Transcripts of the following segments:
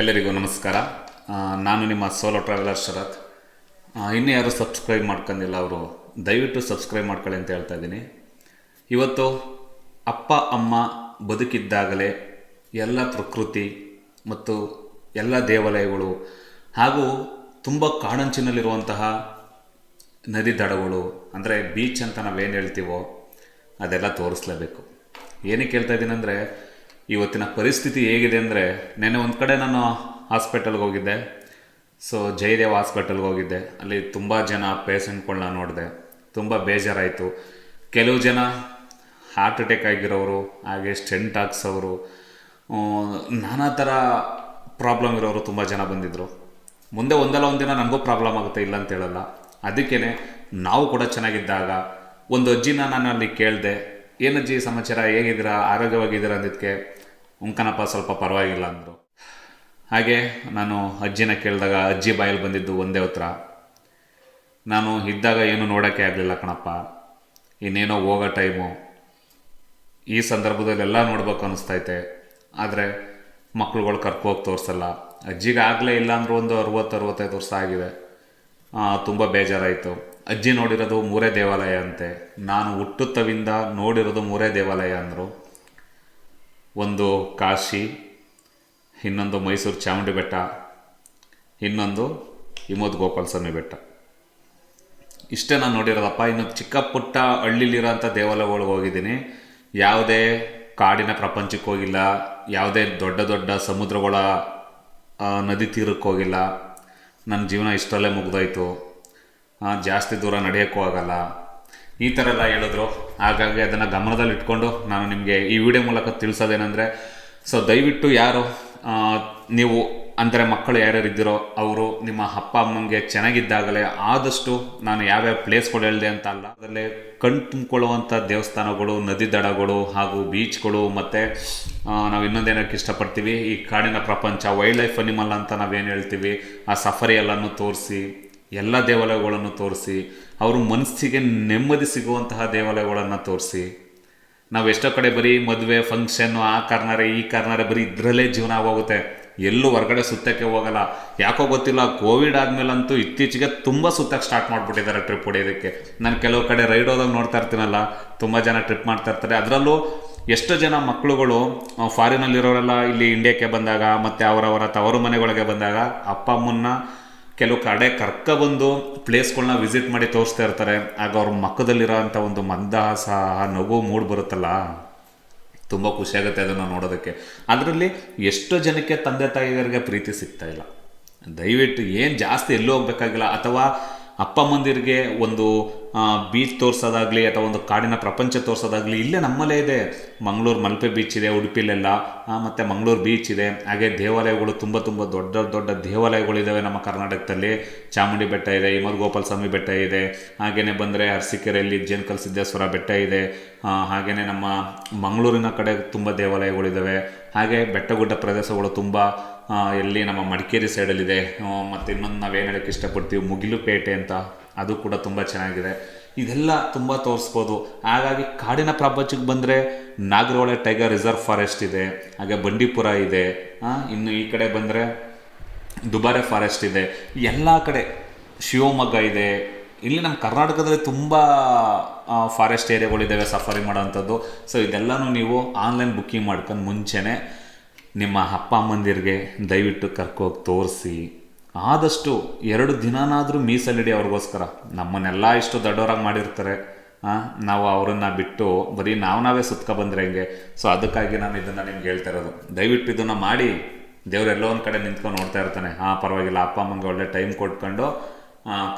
ಎಲ್ಲರಿಗೂ ನಮಸ್ಕಾರ. ನಾನು ನಿಮ್ಮ ಸೋಲೋ ಟ್ರಾವೆಲರ್ ಶರತ್. ಇನ್ನೂ ಯಾರು ಸಬ್ಸ್ಕ್ರೈಬ್ ಮಾಡ್ಕೊಂಡಿಲ್ಲ ಅವರು, ದಯವಿಟ್ಟು ಸಬ್ಸ್ಕ್ರೈಬ್ ಮಾಡ್ಕೊಳ್ಳಿ ಅಂತ ಹೇಳ್ತಾ ಇದ್ದೀನಿ. ಇವತ್ತು ಅಪ್ಪ, ಅಮ್ಮ ಬದುಕಿದ್ದಾಗಲೇ ಎಲ್ಲ ಪ್ರಕೃತಿ ಮತ್ತು ಎಲ್ಲ ದೇವಾಲಯಗಳು ಹಾಗೂ ತುಂಬ ಕಾಡಂಚಿನಲ್ಲಿರುವಂತಹ ನದಿ ದಡಗಳು, ಅಂದರೆ ಬೀಚ್ ಅಂತ ನಾವೇನು ಹೇಳ್ತೀವೋ ಅದೆಲ್ಲ ತೋರಿಸ್ಲೇಬೇಕು. ಏನಕ್ಕೆ ಹೇಳ್ತಾ ಇದ್ದೀನಿ ಅಂದರೆ ಇವತ್ತಿನ ಪರಿಸ್ಥಿತಿ ಹೇಗಿದೆ ಅಂದರೆ ನೆನ್ನೆ ಒಂದು ಕಡೆ ನಾನು ಹಾಸ್ಪಿಟಲ್ಗೆ ಹೋಗಿದ್ದೆ. ಸೊ ಜಯದೇವ್ ಹಾಸ್ಪಿಟಲ್ಗೆ ಹೋಗಿದ್ದೆ. ಅಲ್ಲಿ ತುಂಬ ಜನ ಪೇಷಂಟ್ಗಳನ್ನ ನೋಡಿದೆ. ತುಂಬ ಬೇಜಾರಾಯಿತು. ಕೆಲವು ಜನ ಹಾರ್ಟ್ ಅಟ್ಯಾಕ್ ಆಗಿರೋರು, ಹಾಗೆ ಸ್ಟೆಂಟ್ ಹಾಕ್ಸೋರು ನಾನಾ ಥರ ಪ್ರಾಬ್ಲಮ್ ಇರೋರು ತುಂಬ ಜನ ಬಂದಿದ್ದರು ಮುಂದೆ ಒಂದಲ್ಲ ಒಂದಿನ ನನಗೂ ಪ್ರಾಬ್ಲಮ್ ಆಗುತ್ತೆ, ಇಲ್ಲ ಅಂತ ಹೇಳಲ್ಲ. ಅದಕ್ಕೇ ನಾವು ಕೂಡ ಚೆನ್ನಾಗಿದ್ದಾಗ ಒಂದು ಅಜ್ಜಿನ ನಾನು ಅಲ್ಲಿ ಕೇಳಿದೆ ಏನಜ್ಜಿ ಸಮಾಚಾರ? ಹೇಗಿದ್ದೀರಾ? ಆರೋಗ್ಯವಾಗಿದ್ದೀರಾ? ಅಂದಿದ್ದಕ್ಕೆ ಉಂಕನಪ್ಪ ಸ್ವಲ್ಪ ಪರವಾಗಿಲ್ಲ ಅಂದರು. ಹಾಗೆ ನಾನು ಅಜ್ಜಿನ ಕೇಳಿದಾಗ ಅಜ್ಜಿ ಬಾಯಲ್ಲಿ ಬಂದಿದ್ದು ಒಂದೇ ಉತ್ತರ. ನಾನು ಇದ್ದಾಗ ಏನು ನೋಡೋಕ್ಕೆ ಆಗಲಿಲ್ಲ ಕಣಪ್ಪ. ಇನ್ನೇನೋ ಹೋಗೋ ಟೈಮು. ಈ ಸಂದರ್ಭದಲ್ಲಿ ಎಲ್ಲ ನೋಡ್ಬೇಕು ಅನಿಸ್ತೈತೆ. ಆದರೆ ಮಕ್ಳುಗಳು ಕರ್ಕೋಗಿ ತೋರಿಸಲ್ಲ. ಅಜ್ಜಿಗೆ ಆಗಲೇ ಇಲ್ಲ ಅಂದರೂ ಒಂದು ಅರುವತ್ತು, ಅರುವತ್ತೈದು ವರ್ಷ ಆಗಿದೆ. ತುಂಬ ಬೇಜಾರಾಯಿತು. ಅಜ್ಜಿ ನೋಡಿರೋದು ಮೂರೇ ದೇವಾಲಯ ಅಂತೆ. ನಾನು ಹುಟ್ಟುತ್ತವಿಂದ ನೋಡಿರೋದು ಮೂರೇ ದೇವಾಲಯ ಅಂದರು. ಒಂದು ಕಾಶಿ, ಇನ್ನೊಂದು ಮೈಸೂರು ಚಾಮುಂಡಿ ಬೆಟ್ಟ ಇನ್ನೊಂದು ಹಿಮೋದ್ ಗೋಪಾಲ ಸ್ವಾಮಿ ಬೆಟ್ಟ. ಇಷ್ಟೇ ನಾನು ನೋಡಿರೋದಪ್ಪ, ಇನ್ನು ಚಿಕ್ಕ ಪುಟ್ಟ ಹಳ್ಳಿಲಿರೋಂಥ ದೇವಾಲಯಗಳಿಗೆ ಹೋಗಿದ್ದೀನಿ. ಯಾವುದೇ ಕಾಡಿನ ಪ್ರಪಂಚಕ್ಕೆ ಹೋಗಿಲ್ಲ, ಯಾವುದೇ ದೊಡ್ಡ ದೊಡ್ಡ ಸಮುದ್ರಗಳ ನದಿ ತೀರಕ್ಕೆ ಹೋಗಿಲ್ಲ. ನನ್ನ ಜೀವನ ಇಷ್ಟರಲ್ಲೇ ಮುಗ್ದೋಯ್ತು. ಜಾಸ್ತಿ ದೂರ ನಡೆಯೋಕ್ಕೂ ಆಗಲ್ಲ. ಈ ಥರ ಎಲ್ಲ ಹೇಳಿದ್ರು. ಹಾಗಾಗಿ ಅದನ್ನು ಗಮನದಲ್ಲಿ ಇಟ್ಕೊಂಡು ನಾನು ನಿಮಗೆ ಈ ವಿಡಿಯೋ ಮೂಲಕ ತಿಳಿಸೋದೇನೆಂದರೆ ಸೊ ದಯವಿಟ್ಟು ಯಾರು ನೀವು ಅಂದರೆ ಮಕ್ಕಳು ಯಾರ್ಯಾರು ಇದ್ದೀರೋ ಅವರು ನಿಮ್ಮ ಅಪ್ಪ ಅಮ್ಮಂಗೆ ಚೆನ್ನಾಗಿದ್ದಾಗಲೇ ಆದಷ್ಟು ನಾನು ಯಾವ್ಯಾವ ಪ್ಲೇಸ್ಗಳು ಹೇಳಿದೆ ಅಂತ ಅಲ್ಲ, ಅದರಲ್ಲೇ ಕಣ್ ತುಂಬಿಕೊಳ್ಳುವಂಥ ದೇವಸ್ಥಾನಗಳು, ನದಿ ದಡಗಳು ಹಾಗೂ ಬೀಚ್ಗಳು ಮತ್ತು ನಾವು ಇನ್ನೊಂದೇನಕ್ಕೆ ಇಷ್ಟಪಡ್ತೀವಿ, ಈ ಕಾಡಿನ ಪ್ರಪಂಚ ವೈಲ್ಡ್ ಲೈಫ್ ಅನಿಮಲ್ ಅಂತ ನಾವೇನು ಹೇಳ್ತೀವಿ, ಆ ಸಫರಿ ಎಲ್ಲನೂ ತೋರಿಸಿ ಎಲ್ಲ ದೇವಾಲಯಗಳನ್ನು ತೋರಿಸಿ, ಅವ್ರ ಮನಸ್ಸಿಗೆ ನೆಮ್ಮದಿ ಸಿಗುವಂತಹ ದೇವಾಲಯಗಳನ್ನು ತೋರಿಸಿ. ನಾವು ಎಷ್ಟೋ ಕಡೆ ಬರೀ ಮದುವೆ ಫಂಕ್ಷನ್ನು ಆ ಕಾರ್ನಾರೆ ಈ ಕಾರ್ನಾರೆ ಬರೀ ಇದರಲ್ಲೇ ಜೀವನ ಆಗೋಗುತ್ತೆ. ಎಲ್ಲೂ ಹೊರಗಡೆ ಸುತ್ತಕ್ಕೆ ಹೋಗಲ್ಲ. ಯಾಕೋ ಗೊತ್ತಿಲ್ಲ, ಕೋವಿಡ್ ಆದಮೇಲಂತೂ ಇತ್ತೀಚೆಗೆ ತುಂಬ ಸುತ್ತಕ್ಕೆ ಸ್ಟಾರ್ಟ್ ಮಾಡಿಬಿಟ್ಟಿದ್ದಾರೆ ಟ್ರಿಪ್ ಹೊಡೆಯೋದಕ್ಕೆ. ನಾನು ಕೆಲವು ಕಡೆ ರೈಡ್ ಹೋದಾಗ ನೋಡ್ತಾ ಇರ್ತೀನಲ್ಲ, ತುಂಬ ಜನ ಟ್ರಿಪ್ ಮಾಡ್ತಾ ಇರ್ತಾರೆ. ಅದರಲ್ಲೂ ಎಷ್ಟೋ ಜನ ಮಕ್ಕಳುಗಳು ಫಾರಿನಲ್ಲಿರೋರೆಲ್ಲ ಇಲ್ಲಿ ಇಂಡಿಯಾಕ್ಕೆ ಬಂದಾಗ, ಮತ್ತು ಅವರವರ ತವರು ಮನೆಗಳಿಗೆ ಬಂದಾಗ, ಅಪ್ಪ, ಅಮ್ಮನ್ನ ಕೆಲವು ಕಡೆ ಕರ್ಕೊಬಂದು ಪ್ಲೇಸ್ಗಳನ್ನ ವಿಸಿಟ್ ಮಾಡಿ ತೋರಿಸ್ತಾ ಇರ್ತಾರೆ. ಆಗ ಅವ್ರ ಮಕ್ಕದಲ್ಲಿರೋ ಅಂಥ ಒಂದು ಮಂದಹಾಸ ನಗು ಮೂಡ್ ಬರುತ್ತಲ್ಲ? ತುಂಬ ಖುಷಿಯಾಗುತ್ತೆ ಅದನ್ನು ನೋಡೋದಕ್ಕೆ. ಅದರಲ್ಲಿ ಎಷ್ಟೋ ಜನಕ್ಕೆ ತಂದೆ ತಾಯಿಯರಿಗೆ ಪ್ರೀತಿ ಸಿಗ್ತಾ ಇಲ್ಲ. ದಯವಿಟ್ಟು ಏನು ಜಾಸ್ತಿ ಎಲ್ಲೂ ಹೋಗ್ಬೇಕಾಗಿಲ್ಲ. ಅಥವಾ ಅಪ್ಪ ಅಮ್ಮಂದಿರಿಗೆ ಒಂದು ಬೀಚ್ ತೋರಿಸೋದಾಗಲಿ ಅಥವಾ ಒಂದು ಕಾಡಿನ ಪ್ರಪಂಚ ತೋರಿಸೋದಾಗಲಿ ಇಲ್ಲೇ ನಮ್ಮಲ್ಲೇ ಇದೆ. ಮಂಗಳೂರು ಮಲ್ಪೆ ಬೀಚ್ ಇದೆ, ಉಡುಪಿಲೆಲ್ಲ. ಮತ್ತು ಮಂಗಳೂರು ಬೀಚ್ ಇದೆ. ಹಾಗೆ ದೇವಾಲಯಗಳು ತುಂಬ ತುಂಬ ದೊಡ್ಡ ದೊಡ್ಡ ದೇವಾಲಯಗಳಿದ್ದಾವೆ ನಮ್ಮ ಕರ್ನಾಟಕದಲ್ಲಿ. ಚಾಮುಂಡಿ ಬೆಟ್ಟ ಇದೆ ಹಿಮದ್ ಗೋಪಾಲ ಸ್ವಾಮಿ ಬೆಟ್ಟ ಇದೆ. ಹಾಗೆಯೇ ಬಂದರೆ ಅರಸಿಕೆರೆಯಲ್ಲಿ ಜೇನ್ಕಲ್ ಸಿದ್ದೇಶ್ವರ ಬೆಟ್ಟ ಇದೆ. ಹಾಗೆಯೇ ನಮ್ಮ ಮಂಗಳೂರಿನ ಕಡೆ ತುಂಬ ದೇವಾಲಯಗಳಿದ್ದಾವೆ ಹಾಗೆ ಬೆಟ್ಟಗುಡ್ಡ ಪ್ರದೇಶಗಳು ತುಂಬ ಎಲ್ಲಿ ನಮ್ಮ ಮಡಿಕೇರಿ ಸೈಡಲ್ಲಿದೆ. ಮತ್ತು ಇನ್ನೊಂದು ನಾವು ಏನು ಹೇಳೋಕ್ಕೆ ಇಷ್ಟಪಡ್ತೀವಿ, ಮುಗಿಲುಪೇಟೆ ಅಂತ. ಅದು ಕೂಡ ತುಂಬ ಚೆನ್ನಾಗಿದೆ. ಇದೆಲ್ಲ ತುಂಬ ತೋರಿಸ್ಬೋದು. ಹಾಗಾಗಿ ಕಾಡಿನ ಪ್ರಪಂಚಕ್ಕೆ ಬಂದರೆ ನಾಗರಹೊಳೆ ಟೈಗರ್ ರಿಸರ್ವ್ ಫಾರೆಸ್ಟ್ ಇದೆ, ಹಾಗೆ ಬಂಡೀಪುರ ಇದೆ ಇನ್ನು ಈ ಕಡೆ ಬಂದರೆ ದುಬಾರೆ ಫಾರೆಸ್ಟ್ ಇದೆ. ಎಲ್ಲ ಕಡೆ ಶಿವಮೊಗ್ಗ ಇದೆ. ಇಲ್ಲಿ ನಮ್ಮ ಕರ್ನಾಟಕದಲ್ಲಿ ತುಂಬ ಫಾರೆಸ್ಟ್ ಏರಿಯಾಗಳಿದ್ದಾವೆ ಸಫಾರಿ ಮಾಡೋವಂಥದ್ದು. ಸೊ ಇದೆಲ್ಲನೂ ನೀವು ಆನ್ಲೈನ್ ಬುಕ್ಕಿಂಗ್ ಮಾಡ್ಕೊಂಡು ಮುಂಚೆನೇ ನಿಮ್ಮ ಅಪ್ಪ ಅಮ್ಮಂದಿರಿಗೆ ದಯವಿಟ್ಟು ಕರ್ಕೋಗಿ ತೋರಿಸಿ. ಆದಷ್ಟು ಎರಡು ದಿನನಾದರೂ ಮೀಸಲಿಡಿ ಅವ್ರಿಗೋಸ್ಕರ. ನಮ್ಮನ್ನೆಲ್ಲ ಇಷ್ಟು ದೊಡ್ಡವರಾಗಿ ಮಾಡಿರ್ತಾರೆ. ನಾವು ಅವರನ್ನು ಬಿಟ್ಟು ಬರೀ ನಾವು ನಾವೇ ಸುತ್ಕೊ ಬಂದರೆ ಹೆಂಗೆ? ಸೊ ಅದಕ್ಕಾಗಿ ನಾನು ಇದನ್ನು ನಿಮ್ಗೆ ಹೇಳ್ತಾ ಇರೋದು. ದಯವಿಟ್ಟು ಇದನ್ನು ಮಾಡಿ. ದೇವ್ರು ಎಲ್ಲೋ ಒಂದು ಕಡೆ ನಿಂತ್ಕೊಂಡು ನೋಡ್ತಾ ಇರ್ತಾನೆ. ಹಾಂ, ಪರವಾಗಿಲ್ಲ, ಅಪ್ಪ ಅಮ್ಮಂಗೆ ಒಳ್ಳೆ ಟೈಮ್ ಕೊಟ್ಕೊಂಡು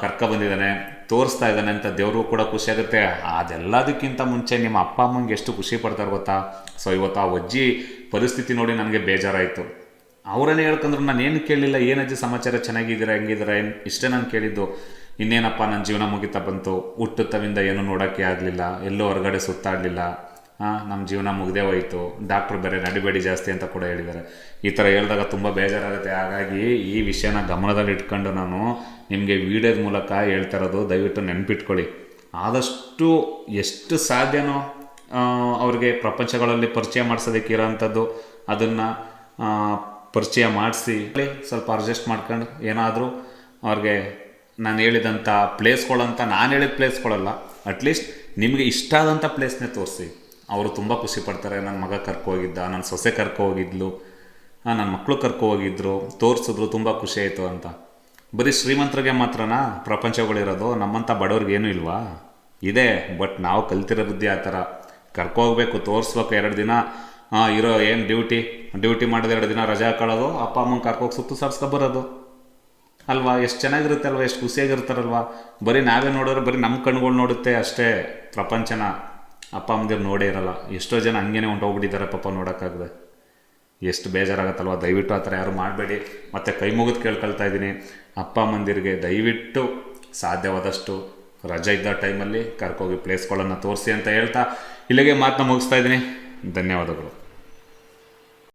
ಕರ್ಕೊ ಬಂದಿದ್ದಾನೆ, ತೋರಿಸ್ತಾ ಇದ್ದಾನೆ ಅಂತ ದೇವ್ರಿಗೂ ಕೂಡ ಖುಷಿಯಾಗುತ್ತೆ ಅದೆಲ್ಲದಕ್ಕಿಂತ ಮುಂಚೆ ನಿಮ್ಮ ಅಪ್ಪ ಅಮ್ಮಂಗೆ ಎಷ್ಟು ಖುಷಿ ಪಡ್ತಾರೆ ಗೊತ್ತಾ? ಸೊ ಇವತ್ತು ಆ ಅಜ್ಜಿ ಪರಿಸ್ಥಿತಿ ನೋಡಿ ನನಗೆ ಬೇಜಾರಾಯಿತು. ಅವರನ್ನೇ ಹೇಳ್ಕೊಂಡ್ರು ನಾನು ಏನು ಕೇಳಲಿಲ್ಲ ಏನಜ್ಜಿ ಸಮಾಚಾರ, ಚೆನ್ನಾಗಿದ್ದೀರಾ, ಹೆಂಗಿದ್ದೀರಾ, ಏನು? ಇಷ್ಟೇ ನಾನು ಕೇಳಿದ್ದು, ಇನ್ನೇನಪ್ಪ, ನನ್ನ ಜೀವನ ಮುಗಿತಾ ಬಂತು, ಹುಟ್ಟುತ್ತವಿಂದ ಏನು ನೋಡೋಕ್ಕೆ ಆಗಲಿಲ್ಲ, ಎಲ್ಲೂ ಹೊರಗಡೆ ಸುತ್ತಾಡಲಿಲ್ಲ ನಮ್ಮ ಜೀವನ ಮುಗ್ದೇ ಹೋಯಿತು, ಡಾಕ್ಟ್ರು ಬೇರೆ ನಡಿಬೇಡಿ ಜಾಸ್ತಿ ಅಂತ ಕೂಡ ಹೇಳಿದ್ದಾರೆ. ಈ ಥರ ಹೇಳಿದಾಗ ತುಂಬ ಬೇಜಾರಾಗುತ್ತೆ. ಹಾಗಾಗಿ ಈ ವಿಷಯನ ಗಮನದಲ್ಲಿ ಇಟ್ಕೊಂಡು ನಾನು ನಿಮಗೆ ವಿಡಿಯೋದ ಮೂಲಕ ಹೇಳ್ತಾ ಇರೋದು, ದಯವಿಟ್ಟು ನೆನಪಿಟ್ಕೊಳ್ಳಿ. ಆದಷ್ಟು ಎಷ್ಟು ಸಾಧ್ಯನೋ ಅವ್ರಿಗೆ ಪ್ರಪಂಚಗಳಲ್ಲಿ ಪರಿಚಯ ಮಾಡಿಸೋದಕ್ಕೆ ಇರೋವಂಥದ್ದು ಅದನ್ನು ಪರಿಚಯ ಮಾಡಿಸಿ ಸ್ವಲ್ಪ ಅಡ್ಜಸ್ಟ್ ಮಾಡ್ಕೊಂಡು ಏನಾದರೂ ಅವ್ರಿಗೆ ನಾನು ಹೇಳಿದಂಥ ಪ್ಲೇಸ್ಗಳಂತ ನಾನು ಹೇಳಿದ ಪ್ಲೇಸ್ಗಳಲ್ಲ ಅಟ್ಲೀಸ್ಟ್ ನಿಮಗೆ ಇಷ್ಟ ಆದಂಥ ಪ್ಲೇಸ್ನೇ ತೋರಿಸಿ. ಅವರು ತುಂಬ ಖುಷಿ ಪಡ್ತಾರೆ ನನ್ನ ಮಗ ಕರ್ಕೊ ಹೋಗಿದ್ದ ನನ್ನ ಸೊಸೆ ಕರ್ಕೊ ಹೋಗಿದ್ಲು ನನ್ನ ಮಕ್ಕಳು ಕರ್ಕೊ ಹೋಗಿದ್ರು, ತೋರಿಸಿದ್ರು, ತುಂಬ ಖುಷಿ ಆಯಿತು ಅಂತ. ಬರೀ ಶ್ರೀಮಂತರಿಗೆ ಮಾತ್ರನಾ? ಪ್ರಪಂಚಗಳಿರೋದು ನಮ್ಮಂಥ ಬಡವ್ರಿಗೇನು ಇಲ್ವಾ? ಇದೆ ಬಟ್ ನಾವು ಕಲ್ತಿರೋ ಬುದ್ಧಿ ಆ ಥರ. ಕರ್ಕೊ ಹೋಗ್ಬೇಕು ತೋರಿಸ್ಬೇಕು ಎರಡು ದಿನ. ಇರೋ ಏನು ಡ್ಯೂಟಿ? ಡ್ಯೂಟಿ ಮಾಡಿದ ಎರಡು ದಿನ ರಜಾ ಹಾಕೊಳ್ಳೋದು ಅಪ್ಪ ಅಮ್ಮನ ಕರ್ಕೋಗಿ ಸುತ್ತು ಸಾರಿಸ್ಕೊಬರೋದು ಅಲ್ವಾ? ಎಷ್ಟು ಚೆನ್ನಾಗಿರುತ್ತೆ ಅಲ್ವಾ? ಎಷ್ಟು ಖುಷಿಯಾಗಿರ್ತಾರಲ್ವ? ಬರೀ ನಾವೇ ನೋಡಿದ್ರೆ ಬರೀ ನಮ್ಮ ಕಣ್ಗಳು ನೋಡುತ್ತೆ ಅಷ್ಟೇ ಪ್ರಪಂಚನ. ಅಪ್ಪ ಅಮ್ಮದಿರು ನೋಡೇ ಇರಲ್ಲ. ಎಷ್ಟೋ ಜನ ಹಂಗೇನೆ ಹೊಂಟೋಗ್ಬಿಟ್ಟಿದ್ದಾರೆ ಪಾಪ ನೋಡೋಕ್ಕಾಗದೆ. ಎಷ್ಟು ಬೇಜಾರಾಗತ್ತಲ್ವ? ದಯವಿಟ್ಟು ಆ ಥರ ಯಾರು ಮಾಡಬೇಡಿ. ಮತ್ತು ಕೈ ಮುಗಿದು ಕೇಳ್ಕೊಳ್ತಾ ಇದ್ದೀನಿ. ಅಪ್ಪ ಅಮ್ಮಂದಿರಿಗೆ ದಯವಿಟ್ಟು ಸಾಧ್ಯವಾದಷ್ಟು ರಜೆ ಇದ್ದ ಟೈಮಲ್ಲಿ ಕರ್ಕೋಗಿ ಪ್ಲೇಸ್ಗಳನ್ನು ತೋರಿಸಿ ಅಂತ ಹೇಳ್ತಾ ಇಲ್ಲಿಗೆ ಮಾತನ್ನ ಮುಗಿಸ್ತಾ ಇದ್ದೀನಿ. ಧನ್ಯವಾದಗಳು.